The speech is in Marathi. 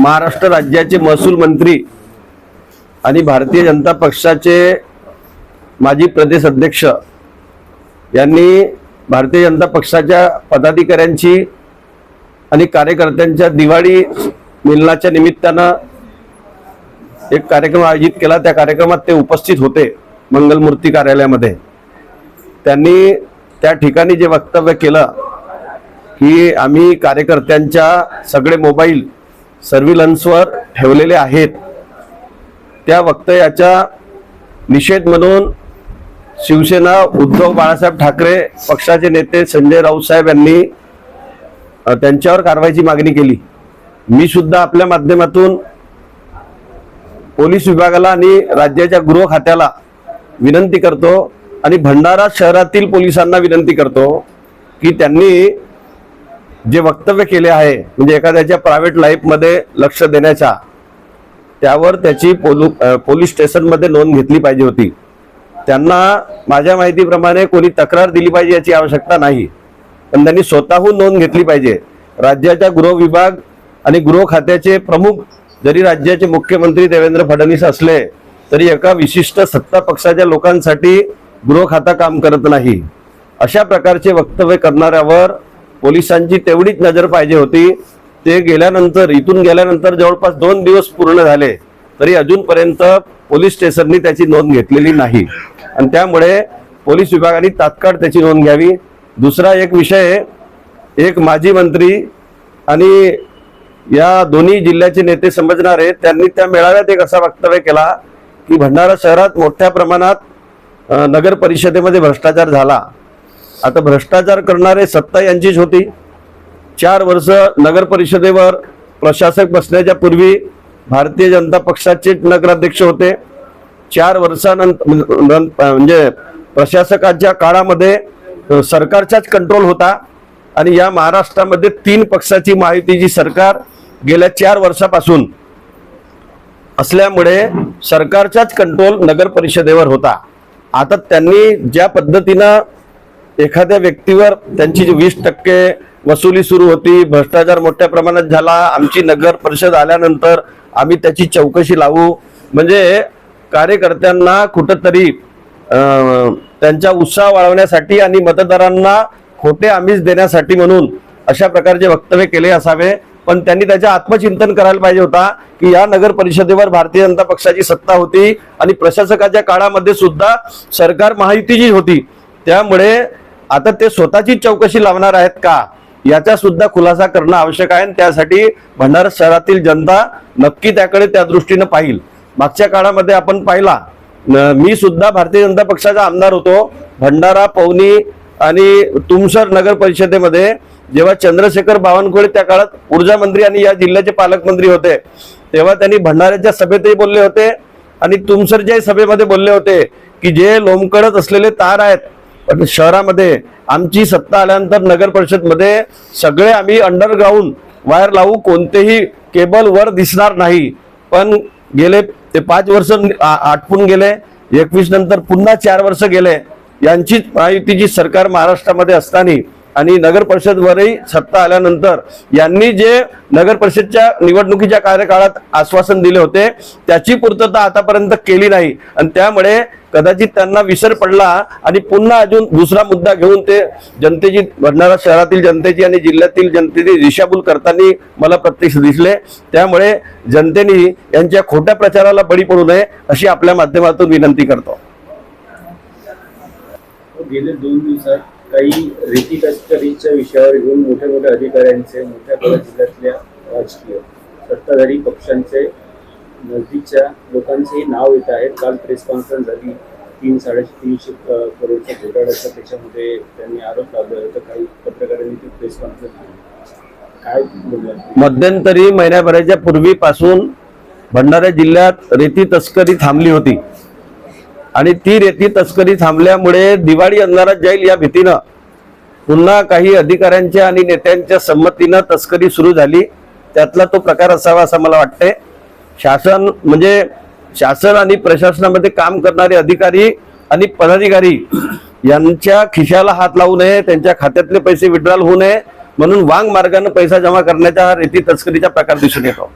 महाराष्ट्र राज्याचे महसूल मंत्री आणि भारतीय जनता पक्षाचे माजी प्रदेश अध्यक्ष यांनी भारतीय जनता पक्षाच्या पदाधिकाऱ्यांची आणि कार्यकर्त्यांच्या दिवाळी मिलनाच्या निमित्तानं एक कार्यक्रम आयोजित केला. त्या कार्यक्रमात ते उपस्थित होते मंगलमूर्ती कार्यालयामध्ये. त्यांनी त्या ठिकाणी जे वक्तव्य केलं की आम्ही कार्यकर्त्यांच्या सगळे मोबाईल सर्व्हिलन्सवर ठेवलेले आहेत. त्या वक्तव्याचा निषेध म्हणून शिवसेना उद्धव बाळासाहेब ठाकरे पक्षाचे नेते संजय राऊत साहेब यांनी त्यांच्यावर कारवाईची मागणी केली. मी सुद्धा आपल्या माध्यमातून पोलीस विभागाला आणि राज्याच्या गृह खात्याला विनंती करतो आणि भंडारा शहरातील पोलिसांना विनंती करतो की त्यांनी जे वक्तव्य केले आहे म्हणजे एखाद्याच्या प्रायव्हेट लाईफमध्ये लक्ष देण्याच्या त्यावर त्याची पोलू पोलीस स्टेशनमध्ये नोंद घेतली पाहिजे होती. त्यांना माझ्या माहितीप्रमाणे कोणी तक्रार दिली पाहिजे याची आवश्यकता नाही. पण त्यांनी स्वतःहून नोंद घेतली पाहिजे. राज्याच्या गृह विभाग आणि गृह खात्याचे प्रमुख जरी राज्याचे मुख्यमंत्री देवेंद्र फडणवीस असले तरी एका विशिष्ट सत्ता पक्षाच्या लोकांसाठी गृह खाता काम करत नाही. अशा प्रकारचे वक्तव्य करणाऱ्यावर पोलिसांची तेवढीच नजर पाहिजे होती. ते गेल्यानंतर इथून गेल्यानंतर जवळपास दोन दिवस पूर्ण झाले तरी अजूनपर्यंत पोलीस स्टेशननी त्याची नोंद घेतलेली नाही. आणि त्यामुळे पोलीस विभागाने तात्काळ त्याची नोंद घ्यावी. दुसरा एक विषय एक माजी मंत्री आणि या दोन्ही जिल्ह्याचे नेते समजणारे त्यांनी त्या मेळाव्यात एक असा वक्तव्य केला की भंडारा शहरात मोठ्या प्रमाणात नगर परिषदेमध्ये भ्रष्टाचार झाला. आता भ्रष्टाचार करणारे सत्ता यांचीच होती. चार वर्ष नगर परिषदेवर प्रशासक बसण्याच्या पूर्वी भारतीय जनता पक्षाचे नगराध्यक्ष होते. चार वर्षानंतर म्हणजे प्रशासकाच्या काळामध्ये सरकारचाच कंट्रोल होता आणि या महाराष्ट्रामध्ये तीन पक्षाची महायुतीची सरकार गेल्या चार वर्षापासून असल्यामुळे सरकारचाच कंट्रोल नगर परिषदेवर होता. आता त्यांनी ज्या पद्धतीनं एखाद्या व्यक्तीवर त्यांची जी वीस टक्के वसुली सुरू होती भ्रष्टाचार मोठ्या प्रमाणात झाला आमची नगर परिषद आल्यानंतर आम्ही त्याची चौकशी लावू. म्हणजे कार्यकर्त्यांना कुठंतरी त्यांचा उत्साह वाढवण्यासाठी आणि मतदारांना खोटे आमिष देण्यासाठी म्हणून अशा प्रकारचे वक्तव्य केले असावे. पण त्यांनी त्याचे आत्मचिंतन करायला पाहिजे होता की या नगर परिषदेवर भारतीय जनता पक्षाची सत्ता होती आणि प्रशासकाच्या काळामध्ये सुद्धा सरकार महायुतीची होती. त्यामुळे आता ते स्वतःची चौकशी लावणार आहेत का? याचा सुद्धा खुलासा करणं आवश्यक आहे आणि त्यासाठी भंडारा शहरातील जनता नक्की त्याकडे त्या दृष्टीनं पाहिल. मागच्या काळामध्ये आपण पाहिला न- मी सुद्धा भारतीय जनता पक्षाचा आमदार होतो. भंडारा पवनी आणि तुमसर नगर परिषदेमध्ये जेव्हा चंद्रशेखर बावनकुळे त्या काळात ऊर्जा मंत्री आणि या जिल्ह्याचे पालकमंत्री होते तेव्हा त्यांनी भंडाऱ्याच्या सभेतही बोलले होते आणि तुमसरच्याही सभेमध्ये बोलले होते की जे लोमकडत असलेले तार आहेत पण शहरामध्ये आमची सत्ता आल्यानंतर नगर परिषदमध्ये सगळे आम्ही अंडरग्राऊंड वायर लावू कोणतेही केबल वर दिसणार नाही. पण गेले ते पाच वर्ष आटपून गेले एकवीस नंतर पुन्हा चार वर्ष गेले यांचीच महायुतीची सरकार महाराष्ट्रामध्ये असताना आणि नगर परिषदवरही सत्ता आल्यानंतर यांनी जे नगर परिषदच्या निवडणुकीच्या कार्यकाळात आश्वासन दिले होते त्याची पूर्तता आतापर्यंत केली नाही. आणि त्यामुळे कदाचित त्यांना विसर पडला आणि पुन्हा अजून दुसरा मुद्दा घेऊन ते जनतेची भंडारा शहरातील जनतेची आणि जिल्ह्यातील जनतेची दिशाभूल करताना मला प्रत्यक्ष दिसले. त्यामुळे जनतेने यांच्या खोट्या प्रचाराला बळी पडू नये अशी आपल्या माध्यमातून विनंती करतो. गेले दोन दिवसात काही रेती तस्करीच्या विषयावर घेऊन मोठ्या मोठ्या अधिकाऱ्यांचे मोठ्या मोठ्या जिल्ह्यातल्या राजकीय सत्ताधारी पक्षांचे नजदीकच्या लोकांचेही नाव येत आहेत. काल प्रेस कॉन्फरन्स झाली. तीन साडेतीनशे करोडचा करोडच्या घोटाळ्याचा त्याच्यामध्ये त्यांनी आरोप लावला होता. काही पत्रकारांनी ती प्रेस कॉन्फरन्स काय मध्यंतरी महिन्याभराच्या पूर्वीपासून भंडारा जिल्ह्यात रेती तस्करी थांबली होती. आणि ती रेती तस्करी थांबल्यामुळे दिवाळी अंधारात जाईल या भीतीनं पुन्हा काही अधिकाऱ्यांच्या आणि नेत्यांच्या संमतीनं तस्करी सुरू झाली. त्यातला तो प्रकार असावा असं मला वाटते शासन म्हणजे शासन आणि प्रशासनामध्ये काम करणारे अधिकारी आणि पदाधिकारी यांच्या खिशाला हात लावू नये त्यांच्या खात्यातले पैसे विड्रॉल होऊ नये म्हणून वांग मार्गाने पैसा जमा करण्याच्या रेती तस्करीचा प्रकार दिसून येतो.